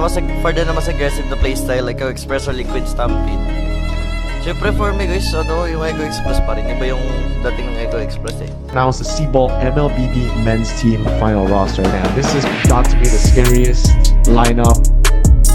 na mas, for the na mas aggressive na playstyle like Echo Express or Liquid Stampede. Siyempre for me guys, ano, yung Echo Express pa rin. Iba yung dating ng Echo Express eh. announced the Seaball MLBB men's team final roster. Now, this is got to be the scariest lineup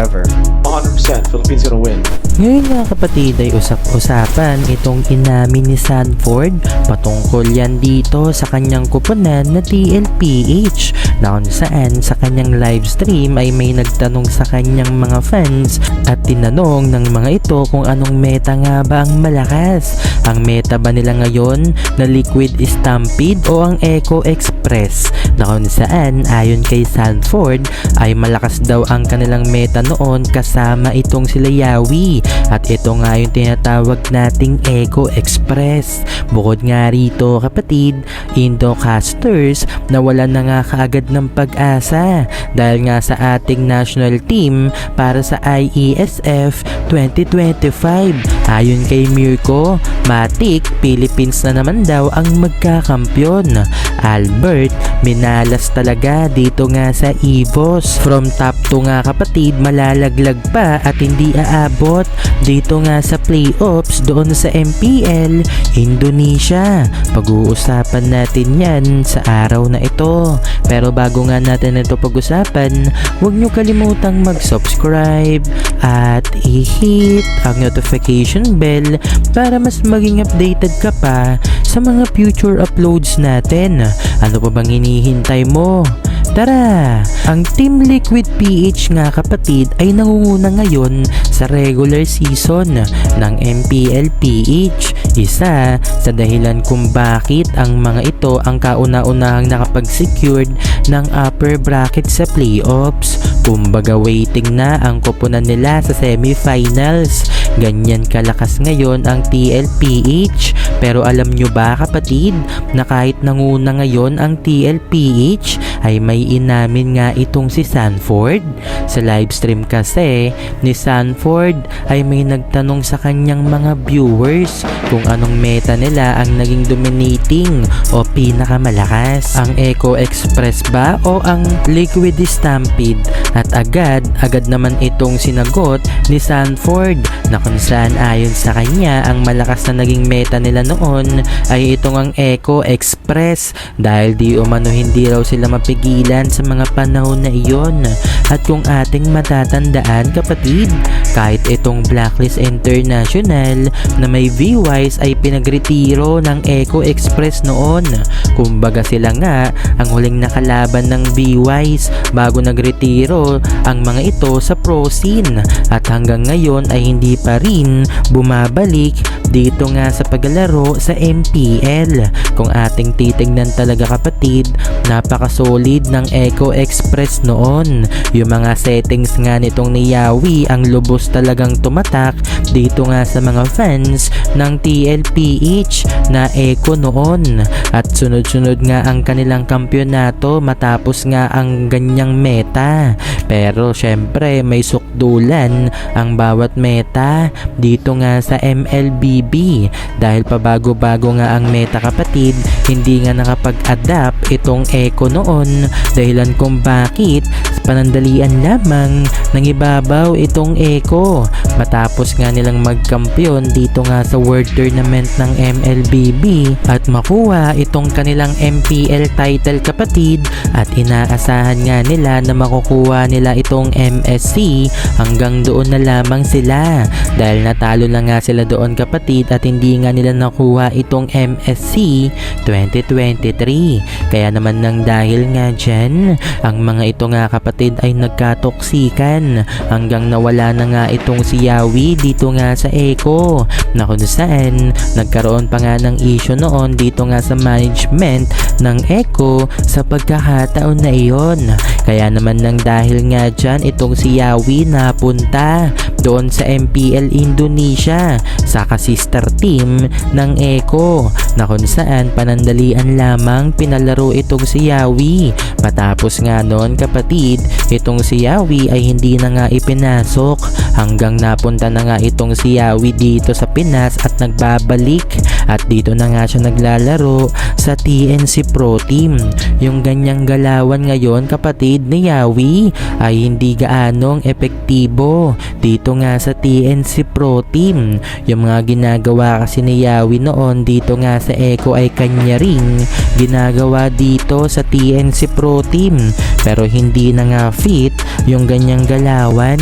ever. 100% Philippines gonna win. Ngayon nga kapatid ay usap-usapan itong inamin ni Sanford patungkol yan dito sa kanyang kupunan na TLPH na kung saan sa kanyang live stream ay may nagtanong sa kanyang mga fans at tinanong ng mga ito kung anong meta nga ba ang malakas. Ang meta ba nila ngayon na Liquid Stampede o ang Echo Express? Na kung saan ayon kay Sanford ay malakas daw ang kanilang meta noon kasama itong sila Yawi at ito nga yung tinatawag nating Echo Express. Bukod nga rito kapatid, Indocasters na wala na nga kaagad ng pag-asa dahil nga sa ating national team para sa IESF 2025. Ayon kay Mirko, Matic, Philippines na naman daw ang magkakampyon. Albert, minalas talaga dito nga sa EVOS. From top 2 nga kapatid, malalaglag pa at hindi aabot dito nga sa playoffs doon sa MPL Indonesia. Pag-uusapan natin yan sa araw na ito. Pero bago nga natin ito pag-usapan, huwag nyo kalimutang mag-subscribe at i-hit ang notification bell para mas maging updated ka pa sa mga future uploads natin. Ano pa bang hinihintay mo? Tara! Ang Team Liquid PH nga kapatid ay nangunguna ngayon sa regular season ng MPL PH. Isa sa dahilan kung bakit ang mga ito ang kauna-unahang nakapag-secured ng upper bracket sa playoffs. Kumbaga waiting na ang kupunan nila sa semifinals. Ganyan kalakas ngayon ang TLPH. Pero alam nyo ba kapatid na kahit nanguna ngayon ang TLPH ay may inamin nga itong si Sanford. Sa livestream kasi ni Sanford ay may nagtanong sa kanyang mga viewers kung anong meta nila ang naging dominating o pinakamalakas. Ang Echo Express ba o ang Liquid Stampede? At agad, agad naman itong sinagot ni Sanford na kung saan ayon sa kanya ang malakas na naging meta nila noon ay itong ang Echo Express dahil di umano hindi raw sila mapigilan sa mga panahon na iyon. At kung ating matatandaan kapatid, kahit itong Blacklist International na may V-Wise ay pinagretiro ng Echo Express noon. Kumbaga sila nga ang huling nakalaban ng V-Wise bago nagretiro ang mga ito sa pro scene at hanggang ngayon ay hindi pa rin bumabalik dito nga sa paglalaro sa MPL. Kung ating titingnan talaga kapatid, napaka-solid ng Echo Express noon. Yung mga settings nga nitong ni Yawi ang lubos talagang tumatak dito nga sa mga fans ng TLPH na Echo noon. At sunod-sunod nga ang kanilang kampyonato matapos nga ang ganyang meta. Pero syempre may sukdulan ang bawat meta. Dito nga sa MLBB dahil pabago-bago nga ang meta kapatid hindi nga nakapag-adapt itong Echo noon. Dahilan kung bakit panandalian lamang nang ibabaw itong Echo. Matapos nga nilang magkampiyon dito nga sa World Tournament ng MLBB at makuha itong kanilang MPL title kapatid at inaasahan nga nila na makukuha nila itong MSC hanggang doon na lamang sila. Dahil natalo na nga sila doon kapatid at hindi nga nila nakuha itong MSC 2023 kaya naman nang dahil nga dyan ang mga ito nga kapatid ay nagkatoksikan. Hanggang nawala na nga itong si Yawi dito nga sa Echo na kung saan nagkaroon pa nga ng issue noon dito nga sa management ng Echo sa pagkakataon na iyon. Kaya naman nang dahil nga dyan itong si Yawi napunta doon sa MPL Indonesia sa kasister team ng Echo na kung saan panandalian lamang pinalaro itong si Yawi. Matapos nga noon kapatid itong si Yawi ay hindi na nga ipinasok. Hanggang napunta na nga itong si Yawi dito sa Pinas at nagbabalik At dito na nga siya naglalaro sa TNC Pro Team. Yung ganyang galawan ngayon kapatid ni Yawi ay hindi gaanong epektibo dito nga sa TNC Pro Team. Yung mga ginagawa kasi ni Yawi noon dito nga sa Echo ay kanya ring ginagawa dito sa TNC Pro Team. Pero hindi na nga fit yung ganyang galawan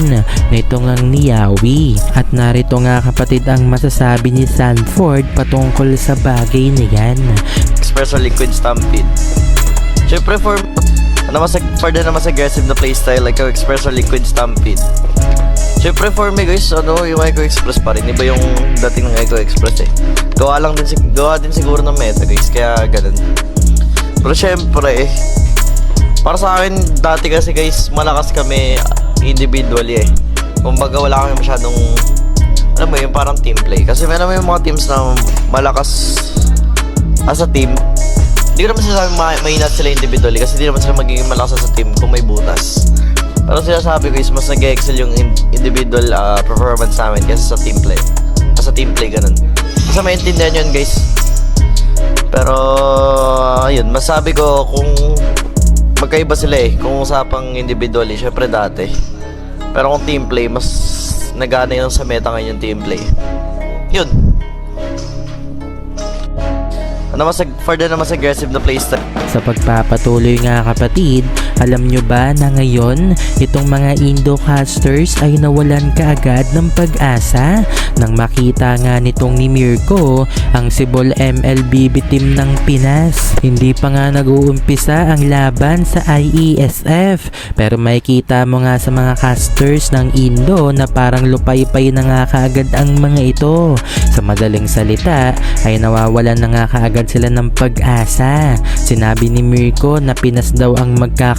nito ngang ni Yawi. At narito nga kapatid ang masasabi ni Sanford patungkol sa bagay na yan. Espresso Liquid Stampede. Siyempre for ano mas for na mas aggressive na playstyle like yung Espresso Liquid Stampede. Siyempre for me guys, ano, yung Echo Express pa rin. Iba yung dating ng Echo Express eh. Gawa lang din, gawa din siguro ng meta guys, kaya ganun. Pero syempre eh, para sa akin, dati kasi guys, malakas kami individually eh. Kumbaga wala kami masyadong, alam mo yung parang team play. Kasi meron mo yung mga teams na malakas as a team. Hindi ko naman sinasabi ma- mainat sila individually kasi hindi naman sila magiging malakas as a team kung may butas. Pero sinasabi ko is mas nag-excel yung in- individual ah, performance namin kaysa sa team play. As a team play, ganun. Basta maintindihan yun guys. Pero, ayun, masabi ko kung magkaiba sila eh. Kung usapang individually, syempre dati. Pero kung team play, mas nagana yun sa meta ngayon yung team play. Yun. Ano mas, for the na mas aggressive na playstyle. Sa pagpapatuloy nga kapatid, alam nyo ba na ngayon itong mga Indocasters ay nawalan kaagad ng pag-asa nang makita nga nitong ni Mirko ang Sibol MLBB team ng Pinas. Hindi pa nga nag-uumpisa ang laban sa IESF pero makikita mo nga sa mga casters ng Indo na parang lupay-pay na nga kaagad ang mga ito. Sa madaling salita ay nawawalan na nga kaagad sila ng pag-asa. Sinabi ni Mirko na Pinas daw ang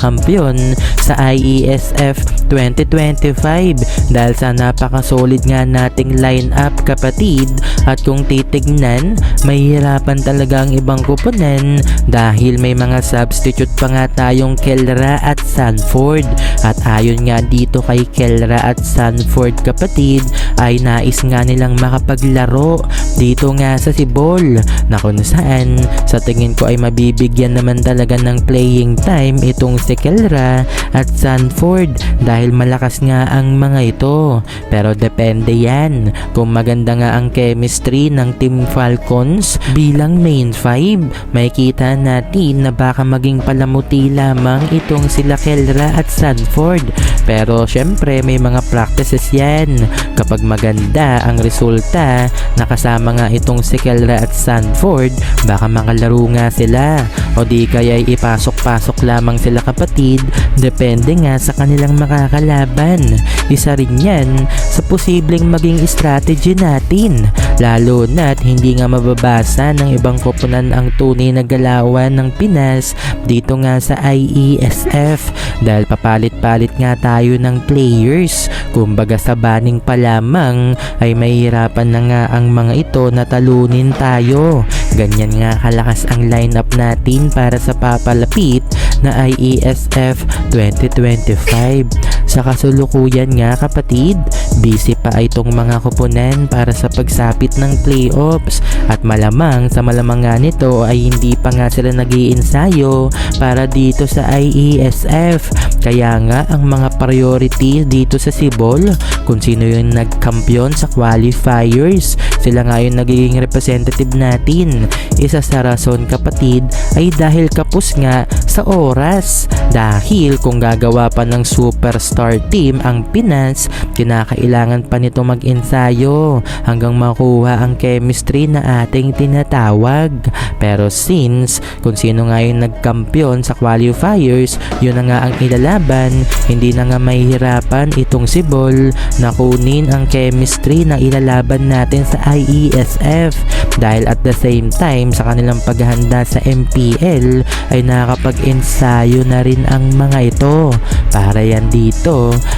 magkakampyon sa IESF 2025 dahil sa napakasolid nga nating line-up kapatid at kung titignan, mahihirapan talaga ang ibang kupunan dahil may mga substitute pa nga tayong Kelra at Sanford. At ayon nga dito kay Kelra at Sanford kapatid ay nais nga nilang makapaglaro dito nga sa Sibol na kung saan sa tingin ko ay mabibigyan naman talaga ng playing time itong si Kelra at Sanford dahil malakas nga ang mga ito. Pero depende yan kung maganda nga ang chemistry ng Team Falcons bilang main 5 makikita natin na baka maging palamuti lamang itong sila Kelra at Sanford. Pero syempre may mga practices yan. Kapag maganda ang resulta nakasama nga itong si Kelra at Sanford baka makalaro nga sila o di kaya ipasok-pasok lamang sila kapatid depende nga sa kanilang makakalaban. Isa rin yan sa posibleng maging strategy natin lalo na't hindi nga mababasa ng ibang koponan ang tunay na galawan ng Pinas dito nga sa IESF dahil papalit-palit nga tayo ng players kumbaga sa banning pa lamang ay mahihirapan na nga ang mga ito na talunin tayo ganyan nga kalakas ang lineup natin para sa papalapit na IESF 2025 sa kasulukuyan nga kapatid busy pa itong mga kupunan para sa pagsapit ng playoffs. At malamang sa malamang nga nito ay hindi pa nga sila nag ensayo para dito sa IESF kaya nga ang mga priority dito sa Sibol kung sino yung nagkampiyon sa qualifiers sila nga yung nagiging representative natin. Isa sa rason kapatid ay dahil kapos nga sa oras. Dahil kung gagawa pa ng superstar team ang Pinas. Kinakailangan pa nito mag-ensayo hanggang makuha ang chemistry na ating tinatawag. Pero since kung sino nga yung nagkampiyon sa qualifiers yun na nga ang ilalaban. Hindi na nga mahihirapan itong si Bol na kunin ang chemistry na ilalaban natin sa IESF dahil at the same time sa kanilang paghahanda sa MPL ay nakakapag-ensayo na rin ang mga ito. Para yan dito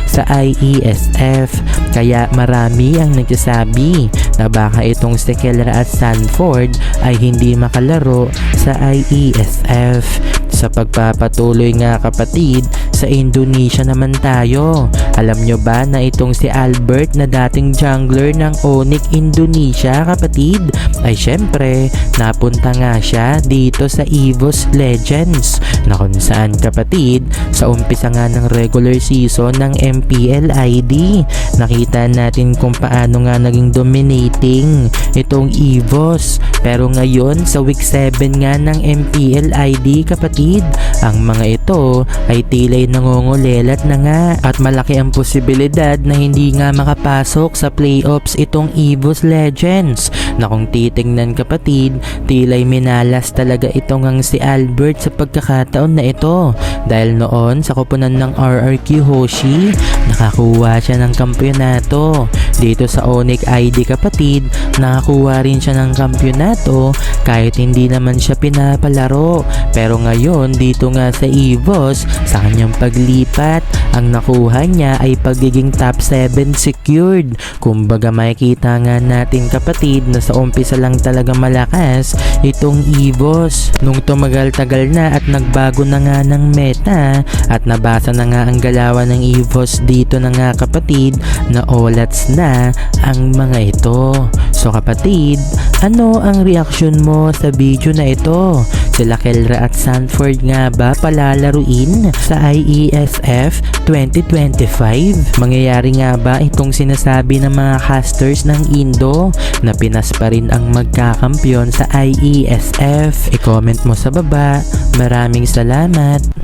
sa IESF kaya marami ang nagsasabi na baka itong si Kelra at Sanford ay hindi makalaro sa IESF sa pagpapatuloy nga kapatid, sa Indonesia naman tayo. Alam nyo ba na itong si Albert na dating jungler ng Onyx Indonesia kapatid? Ay syempre, napunta nga siya dito sa EVOS Legends na kung saan kapatid, sa umpisa nga ng regular season ng MPL ID, nakita natin kung paano nga naging dominating itong EVOS. Pero ngayon, sa week 7 nga ng MPL ID kapatid, ang mga ito ay tilay nangungulelat na nga. At malaki ang posibilidad na hindi nga makapasok sa playoffs itong EVOS Legends. Na kung titingnan kapatid, tilay minalas talaga ito ngang si Albert sa pagkakataon na ito dahil noon sa kupunan ng RRQ Hoshi, nakakuha siya ng kampyonato. Dito sa Onyx ID kapatid, nakakuha rin siya ng kampyonato kahit hindi naman siya pinapalaro. Pero ngayon dito nga sa EVOS, sa kanyang paglipat, ang nakuha niya ay pagiging top 7 secured. Kumbaga makikita nga natin kapatid na sa umpisa lang talaga malakas itong EVOS. Nung tumagal-tagal na at nagbago na nga ng meta at nabasa na nga ang galawan ng EVOS dito na nga kapatid na olats na ang mga ito. So kapatid, ano ang reaksyon mo sa video na ito? Sila Kelra at Sanford nga ba palalaruin sa IESF 2025? Mangyayari nga ba itong sinasabi ng mga casters ng Indo na Pinas pa rin ang magkakampyon sa IESF? I-comment mo sa baba. Maraming salamat.